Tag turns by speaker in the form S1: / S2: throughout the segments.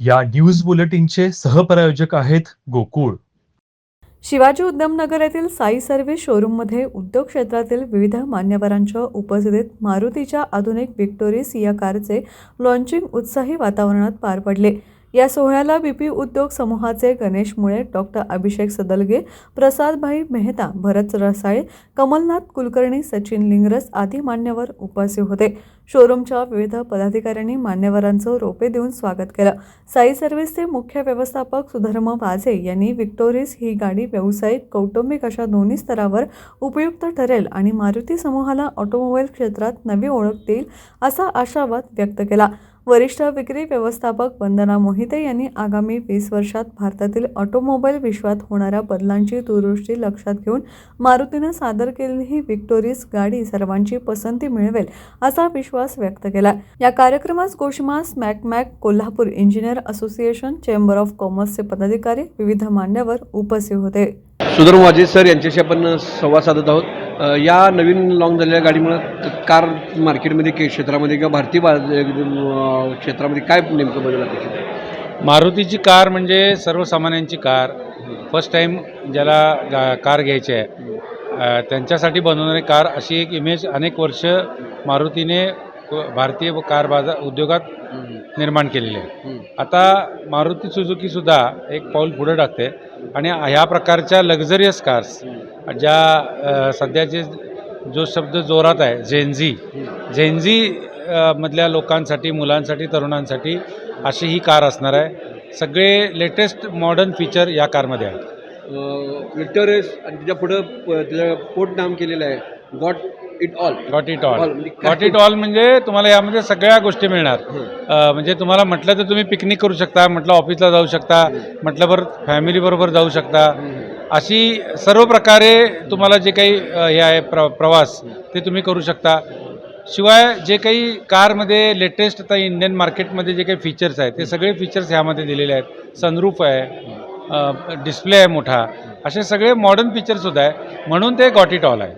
S1: या न्यूज बुलेटिनचे सहप्रायोजक आहेत गोकुळ.
S2: शिवाजी उद्यमनगर येथील साई सर्व्हिस शोरूममध्ये उद्योग क्षेत्रातील विविध मान्यवरांच्या उपस्थितीत मारुतीच्या आधुनिक विक्टोरिस या कारचे लॉन्चिंग उत्साही वातावरणात पार पडले. या सोहळ्याला बीपी उद्योग समूहाचे गणेश मुळे डॉक्टर अभिषेक सदलगे प्रसादभाई मेहता भरत रसाळे कमलनाथ कुलकर्णी सचिन लिंगरस आदी मान्यवर उपस्थित होते. शोरूमच्या विविध पदाधिकाऱ्यांनी मान्यवरांचं रोपे देऊन स्वागत केलं. साई सर्व्हिसचे मुख्य व्यवस्थापक सुधर्म वाझे यांनी विक्टोरिस ही गाडी व्यावसायिक कौटुंबिक अशा दोन्ही स्तरावर उपयुक्त ठरेल आणि मारुती समूहाला ऑटोमोबाईल क्षेत्रात नवी ओळख देईल असा आशावाद व्यक्त केला. वरिष्ठ विक्री व्यवस्थापक वंदना मोहिते यांनी आगामी वीस वर्षात भारतातील ऑटोमोबाईल विश्वात होणाऱ्या बदलांची दुरुष्टी लक्षात घेऊन मारुतीनं सादर केलेली ही विक्टोरियस गाडी सर्वांची पसंती मिळवेल असा विश्वास व्यक्त केला. या कार्यक्रमास गोषमा स्मॅकमॅक Kolhapur engineer association chamber of कॉमर्सचे पदाधिकारी विविध मान्यवर उपस्थित होते.
S3: सुधर्म वाजे सर यांच्याशी आपण संवाद साधत आहोत. या नवीन लॉन्च झालेल्या गाडीमुळं कार मार्केटमध्ये के क्षेत्रामध्ये किंवा भारतीय क्षेत्रामध्ये काय नेमकं बदल अपेक्षित आहे?
S4: मारुतीची कार म्हणजे सर्वसामान्यांची कार. फर्स्ट टाईम ज्याला गा कार घ्यायची आहे. त्यांच्यासाठी बनवणारी कार अशी एक इमेज अनेक वर्ष मारुतीने भारतीय व कार बाजार उद्योगात निर्माण केलेली आहे. आता मारुती सुझुकीसुद्धा एक पाऊल पुढे टाकते. आणि ह्या प्रकारच्या लक्झरियस कार्स ज्या सध्याचे जो शब्द जोरात आहे झेन्झी झेन्झी मधल्या लोकांसाठी मुलांसाठी तरुणांसाठी अशी ही कार असणार आहे. सगळे लेटेस्ट मॉडर्न फीचर या कारमध्ये आहेत.
S3: विक्टोरियस आणि त्याच्या पुढं प- त्याचं पोट नाम केलेलं आहे. Got it all
S4: got it all? Got it all म्हणजे तुम्हाला यामध्ये सगळ्या गोष्टी मिळणार. म्हणजे तुम्हाला म्हटलं तर तुम्ही पिकनिक करू शकता म्हटलं ऑफिसला जाऊ शकता म्हटलं बरं फॅमिलीबरोबर जाऊ शकता. अशी सर्व प्रकारे तुम्हाला जे काही हे आहे प्र प्रवास ते तुम्ही करू शकता. शिवाय जे काही कारमध्ये लेटेस्ट आता इंडियन मार्केटमध्ये जे काही फीचर्स आहेत ते सगळे फीचर्स ह्यामध्ये दिलेले आहेत. सनरूफ आहे डिस्प्ले आहे मोठा. असे सगळे मॉडर्न फीचर्ससुद्धा आहे. म्हणून ते गॉट इट ऑल आहे.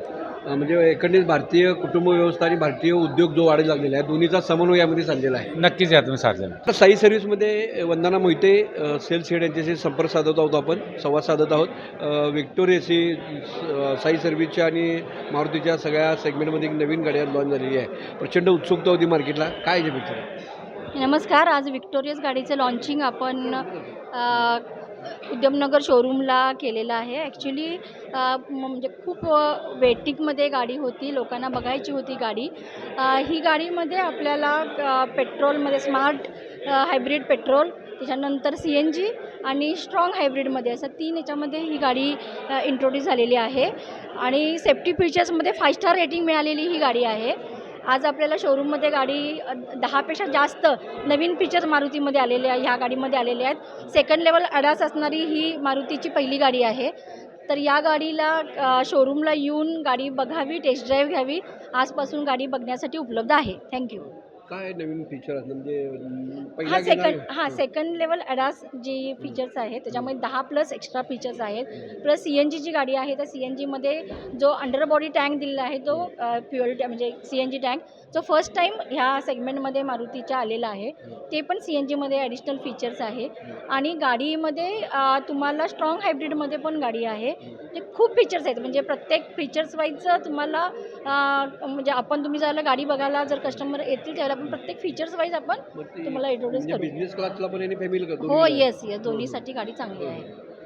S3: म्हणजे एकंदरीत भारतीय कुटुंब व्यवस्था आणि भारतीय उद्योग जो वाढत लागलेला आहे दोन्हीचा समन्वय यामध्ये साधलेला आहे.
S4: नक्कीच यातून साधलेलं आहे.
S3: आता साई सर्व्हिसमध्ये वंदना मोहिते सेल्स हेड यांच्याशी संपर्क साधत आहोत आपण संवाद साधत आहोत. अ, साई सर्व्हिसच्या आणि मारुतीच्या सगळ्या सेगमेंटमध्ये एक नवीन गाडी आज लॉन्च झालेली आहे. प्रचंड उत्सुकता होती मार्केटला काय याच्यापेक्षा
S5: नमस्कार आज विक्टोरियस गाडीचं लॉन्चिंग आपण उद्यमनगर शोरूमला केलेलं आहे. ॲक्च्युली म्हणजे खूप वेटिंगमध्ये गाडी होती. लोकांना बघायची होती गाडी. ही गाडीमध्ये आपल्याला पेट्रोलमध्ये स्मार्ट हायब्रिड पेट्रोल त्याच्यानंतर सी एन जी आणि स्ट्रॉंग हायब्रिडमध्ये असं तीन याच्यामध्ये ही गाडी इंट्रोड्यूस झालेली आहे. आणि सेफ्टी फीचर्समध्ये फाय स्टार रेटिंग मिळालेली ही गाडी आहे. आज आपल्याला शोरूममध्ये गाडी दहापेक्षा जास्त नवीन फीचर्स मारुतीमध्ये आलेले आहे ह्या गाडीमध्ये आलेले आहेत. सेकंड लेवल अडास असणारी ही मारुतीची पहिली गाडी आहे. तर या गाडीला शोरूमला येऊन गाडी बघावी टेस्ट ड्राईव्ह घ्यावी. आजपासून गाडी बघण्यासाठी उपलब्ध आहे. थँक्यू
S3: काय नवीन फीचर म्हणजे
S5: हा सेकंड हां सेकंड लेवल अडास जी फीचर्स आहेत त्याच्यामध्ये दहा प्लस एक्स्ट्रा फीचर्स आहेत. प्लस सी एन जीची गाडी आहे त्या सी एन जीमध्ये जो अंडर बॉडी टँक दिलेला आहे तो फ्युअल म्हणजे सी एन जी टँक जो फर्स्ट टाईम ह्या सेगमेंटमध्ये मारुतीच्या आलेला आहे. ते पण सी एन जीमध्ये ॲडिशनल फीचर्स आहे. आणि गाडीमध्ये तुम्हाला स्ट्रॉंग हायब्रिडमध्ये पण गाडी आहे. ते खूप फीचर्स आहेत. म्हणजे प्रत्येक फीचर्स वाईजचं तुम्हाला म्हणजे आपण तुम्ही ज्याला गाडी बघायला जर कस्टमर येतील त्यावेळेला आपण प्रत्येक फीचर्स वाईज आपण तुम्हाला इंट्रोड्यूस
S3: म्हणजे
S5: करू.
S3: बिझनेस क्लासला पण
S5: हो येस येस दोन्हीसाठी गाडी चांगली आहे.